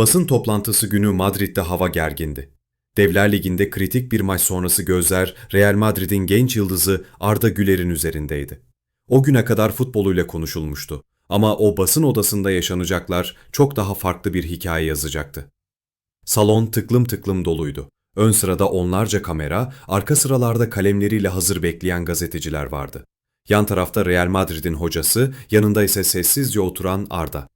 Basın toplantısı günü Madrid'de hava gergindi. Devler Ligi'nde kritik bir maç sonrası gözler Real Madrid'in genç yıldızı Arda Güler'in üzerindeydi. O güne kadar futboluyla konuşulmuştu ama o basın odasında yaşanacaklar çok daha farklı bir hikaye yazacaktı. Salon tıklım tıklım doluydu. Ön sırada onlarca kamera, arka sıralarda kalemleriyle hazır bekleyen gazeteciler vardı. Yan tarafta Real Madrid'in hocası, yanında ise sessizce oturan Arda.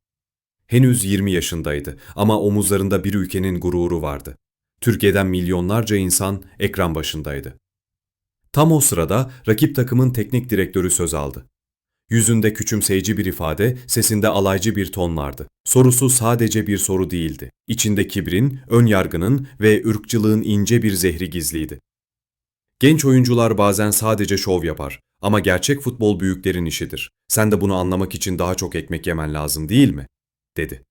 Henüz 20 yaşındaydı ama omuzlarında bir ülkenin gururu vardı. Türkiye'den milyonlarca insan ekran başındaydı. Tam o sırada rakip takımın teknik direktörü söz aldı. Yüzünde küçümseyici bir ifade, sesinde alaycı bir ton vardı. Sorusu sadece bir soru değildi. İçinde kibrin, ön yargının ve ırkçılığın ince bir zehri gizliydi. Genç oyuncular bazen sadece şov yapar ama gerçek futbol büyüklerin işidir. Sen de bunu anlamak için daha çok ekmek yemen lazım değil mi? Dedi.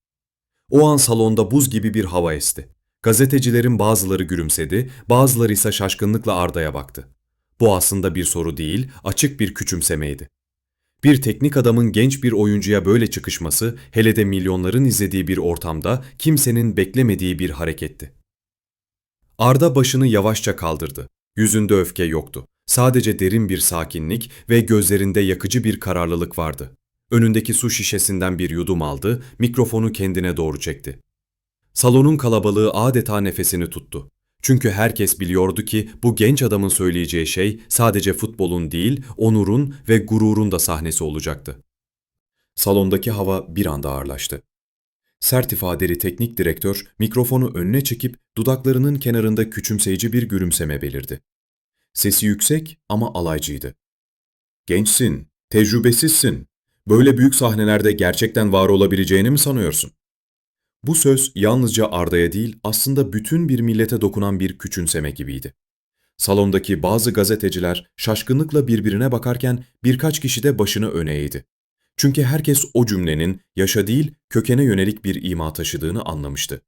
O an salonda buz gibi bir hava esti. Gazetecilerin bazıları gülümsedi, bazıları ise şaşkınlıkla Arda'ya baktı. Bu aslında bir soru değil, açık bir küçümsemeydi. Bir teknik adamın genç bir oyuncuya böyle çıkışması, hele de milyonların izlediği bir ortamda kimsenin beklemediği bir hareketti. Arda başını yavaşça kaldırdı. Yüzünde öfke yoktu. Sadece derin bir sakinlik ve gözlerinde yakıcı bir kararlılık vardı. Önündeki su şişesinden bir yudum aldı, mikrofonu kendine doğru çekti. Salonun kalabalığı adeta nefesini tuttu. Çünkü herkes biliyordu ki bu genç adamın söyleyeceği şey sadece futbolun değil, onurun ve gururun da sahnesi olacaktı. Salondaki hava bir anda ağırlaştı. Sert ifadeli teknik direktör mikrofonu önüne çekip dudaklarının kenarında küçümseyici bir gülümseme belirdi. Sesi yüksek ama alaycıydı. Gençsin, tecrübesizsin. Böyle büyük sahnelerde gerçekten var olabileceğini mi sanıyorsun? Bu söz yalnızca Arda'ya değil aslında bütün bir millete dokunan bir küçümseme gibiydi. Salondaki bazı gazeteciler şaşkınlıkla birbirine bakarken birkaç kişi de başını öne eğdi. Çünkü herkes o cümlenin yaşa değil kökene yönelik bir ima taşıdığını anlamıştı.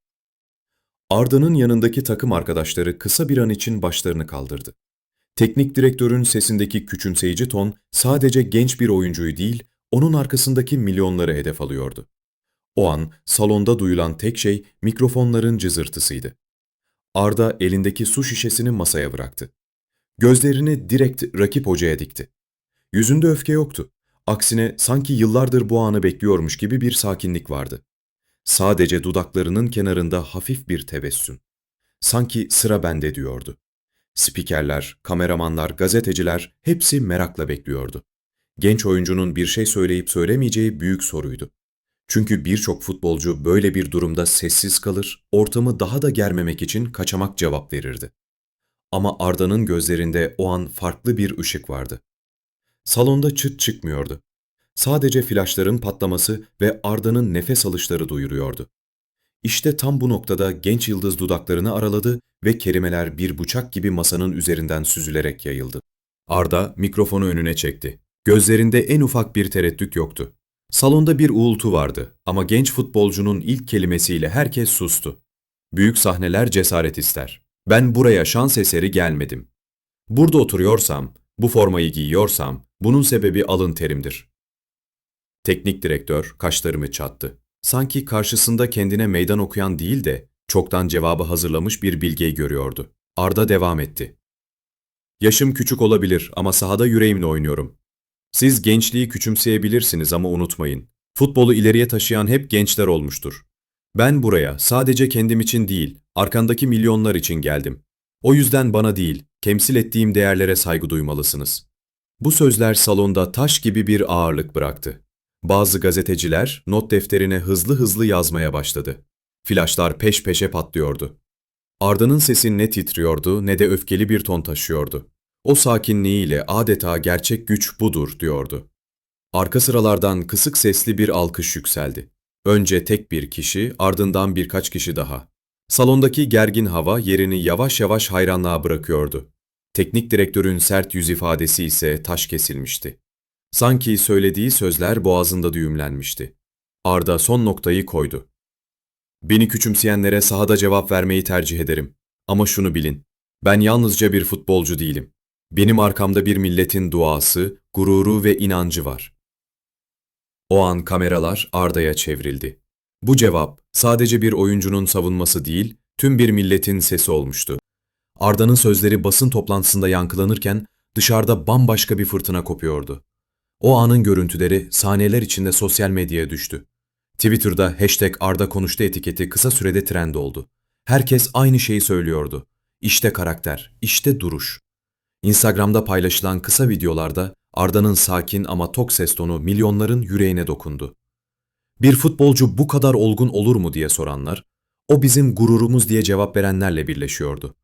Arda'nın yanındaki takım arkadaşları kısa bir an için başlarını kaldırdı. Teknik direktörün sesindeki küçümseyici ton sadece genç bir oyuncuyu değil, onun arkasındaki milyonları hedef alıyordu. O an salonda duyulan tek şey mikrofonların cızırtısıydı. Arda elindeki su şişesini masaya bıraktı. Gözlerini direkt rakip hocaya dikti. Yüzünde öfke yoktu. Aksine sanki yıllardır bu anı bekliyormuş gibi bir sakinlik vardı. Sadece dudaklarının kenarında hafif bir tebessüm. Sanki sıra bende diyordu. Spikerler, kameramanlar, gazeteciler hepsi merakla bekliyordu. Genç oyuncunun bir şey söyleyip söylemeyeceği büyük soruydu. Çünkü birçok futbolcu böyle bir durumda sessiz kalır, ortamı daha da germemek için kaçamak cevap verirdi. Ama Arda'nın gözlerinde o an farklı bir ışık vardı. Salonda çıt çıkmıyordu. Sadece flaşların patlaması ve Arda'nın nefes alışları duyuruyordu. İşte tam bu noktada genç yıldız dudaklarını araladı ve kelimeler bir bıçak gibi masanın üzerinden süzülerek yayıldı. Arda mikrofonu önüne çekti. Gözlerinde en ufak bir tereddüt yoktu. Salonda bir uğultu vardı ama genç futbolcunun ilk kelimesiyle herkes sustu. Büyük sahneler cesaret ister. Ben buraya şans eseri gelmedim. Burada oturuyorsam, bu formayı giyiyorsam, bunun sebebi alın terimdir. Teknik direktör kaşlarımı çattı. Sanki karşısında kendine meydan okuyan değil de çoktan cevabı hazırlamış bir bilgeyi görüyordu. Arda devam etti. Yaşım küçük olabilir ama sahada yüreğimle oynuyorum. Siz gençliği küçümseyebilirsiniz ama unutmayın. Futbolu ileriye taşıyan hep gençler olmuştur. Ben buraya sadece kendim için değil, arkandaki milyonlar için geldim. O yüzden bana değil, temsil ettiğim değerlere saygı duymalısınız. Bu sözler salonda taş gibi bir ağırlık bıraktı. Bazı gazeteciler not defterine hızlı hızlı yazmaya başladı. Flaşlar peş peşe patlıyordu. Arda'nın sesi ne titriyordu ne de öfkeli bir ton taşıyordu. O sakinliğiyle adeta gerçek güç budur diyordu. Arka sıralardan kısık sesli bir alkış yükseldi. Önce tek bir kişi, ardından birkaç kişi daha. Salondaki gergin hava yerini yavaş yavaş hayranlığa bırakıyordu. Teknik direktörün sert yüz ifadesi ise taş kesilmişti. Sanki söylediği sözler boğazında düğümlenmişti. Arda son noktayı koydu. Beni küçümseyenlere sahada cevap vermeyi tercih ederim. Ama şunu bilin, ben yalnızca bir futbolcu değilim. Benim arkamda bir milletin duası, gururu ve inancı var. O an kameralar Arda'ya çevrildi. Bu cevap sadece bir oyuncunun savunması değil, tüm bir milletin sesi olmuştu. Arda'nın sözleri basın toplantısında yankılanırken dışarıda bambaşka bir fırtına kopuyordu. O anın görüntüleri saniyeler içinde sosyal medyaya düştü. Twitter'da hashtag Arda konuştu etiketi kısa sürede trend oldu. Herkes aynı şeyi söylüyordu. İşte karakter, işte duruş. Instagram'da paylaşılan kısa videolarda Arda'nın sakin ama tok ses tonu milyonların yüreğine dokundu. Bir futbolcu bu kadar olgun olur mu diye soranlar, o bizim gururumuz diye cevap verenlerle birleşiyordu.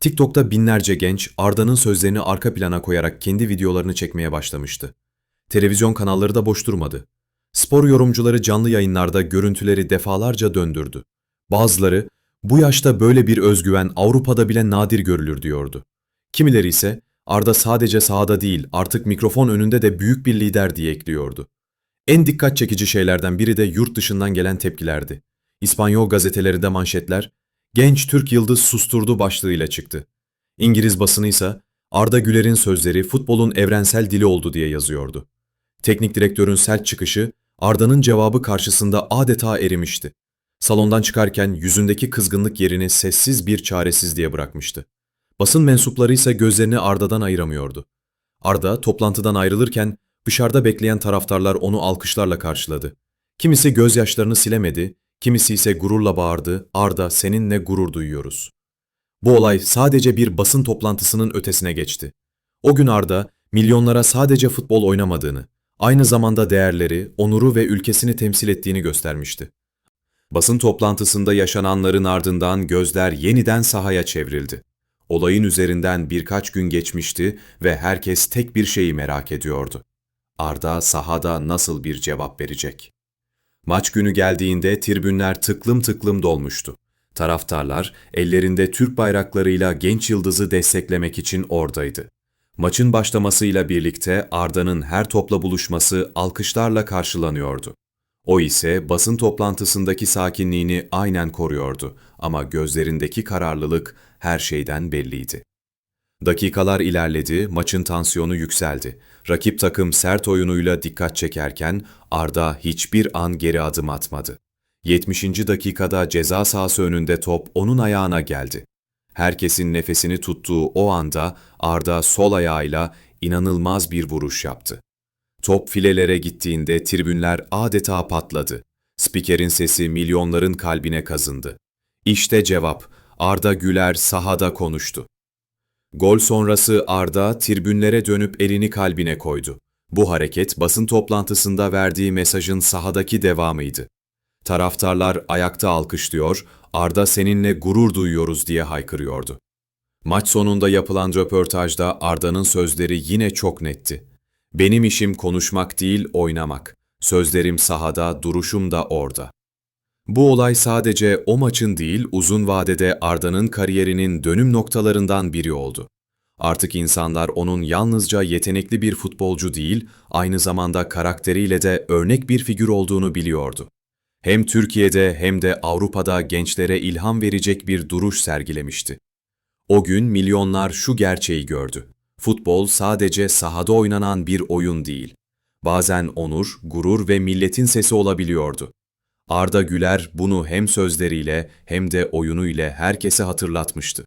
TikTok'ta binlerce genç Arda'nın sözlerini arka plana koyarak kendi videolarını çekmeye başlamıştı. Televizyon kanalları da boş durmadı. Spor yorumcuları canlı yayınlarda görüntüleri defalarca döndürdü. Bazıları, bu yaşta böyle bir özgüven Avrupa'da bile nadir görülür diyordu. Kimileri ise Arda sadece sahada değil artık mikrofon önünde de büyük bir lider diye ekliyordu. En dikkat çekici şeylerden biri de yurt dışından gelen tepkilerdi. İspanyol gazetelerinde manşetler, genç Türk yıldız susturdu başlığıyla çıktı. İngiliz basını ise Arda Güler'in sözleri futbolun evrensel dili oldu diye yazıyordu. Teknik direktörün sert çıkışı Arda'nın cevabı karşısında adeta erimişti. Salondan çıkarken yüzündeki kızgınlık yerini sessiz bir çaresizliğe bırakmıştı. Basın mensupları ise gözlerini Arda'dan ayıramıyordu. Arda toplantıdan ayrılırken dışarıda bekleyen taraftarlar onu alkışlarla karşıladı. Kimisi gözyaşlarını silemedi, kimisi ise gururla bağırdı, Arda seninle gurur duyuyoruz. Bu olay sadece bir basın toplantısının ötesine geçti. O gün Arda, milyonlara sadece futbol oynamadığını, aynı zamanda değerleri, onuru ve ülkesini temsil ettiğini göstermişti. Basın toplantısında yaşananların ardından gözler yeniden sahaya çevrildi. Olayın üzerinden birkaç gün geçmişti ve herkes tek bir şeyi merak ediyordu. Arda sahada nasıl bir cevap verecek? Maç günü geldiğinde tribünler tıklım tıklım dolmuştu. Taraftarlar ellerinde Türk bayraklarıyla genç yıldızı desteklemek için oradaydı. Maçın başlamasıyla birlikte Arda'nın her topla buluşması alkışlarla karşılanıyordu. O ise basın toplantısındaki sakinliğini aynen koruyordu ama gözlerindeki kararlılık her şeyden belliydi. Dakikalar ilerledi, maçın tansiyonu yükseldi. Rakip takım sert oyunuyla dikkat çekerken Arda hiçbir an geri adım atmadı. 70. dakikada ceza sahası önünde top onun ayağına geldi. Herkesin nefesini tuttuğu o anda Arda sol ayağıyla inanılmaz bir vuruş yaptı. Top filelere gittiğinde tribünler adeta patladı. Spikerin sesi milyonların kalbine kazındı. İşte cevap. Arda Güler sahada konuştu. Gol sonrası Arda tribünlere dönüp elini kalbine koydu. Bu hareket basın toplantısında verdiği mesajın sahadaki devamıydı. Taraftarlar ayakta alkışlıyor, Arda seninle gurur duyuyoruz diye haykırıyordu. Maç sonunda yapılan röportajda Arda'nın sözleri yine çok netti. Benim işim konuşmak değil, oynamak. Sözlerim sahada, duruşum da orada. Bu olay sadece o maçın değil, uzun vadede Arda'nın kariyerinin dönüm noktalarından biri oldu. Artık insanlar onun yalnızca yetenekli bir futbolcu değil, aynı zamanda karakteriyle de örnek bir figür olduğunu biliyordu. Hem Türkiye'de hem de Avrupa'da gençlere ilham verecek bir duruş sergilemişti. O gün milyonlar şu gerçeği gördü. Futbol sadece sahada oynanan bir oyun değil. Bazen onur, gurur ve milletin sesi olabiliyordu. Arda Güler bunu hem sözleriyle hem de oyunuyla herkese hatırlatmıştı.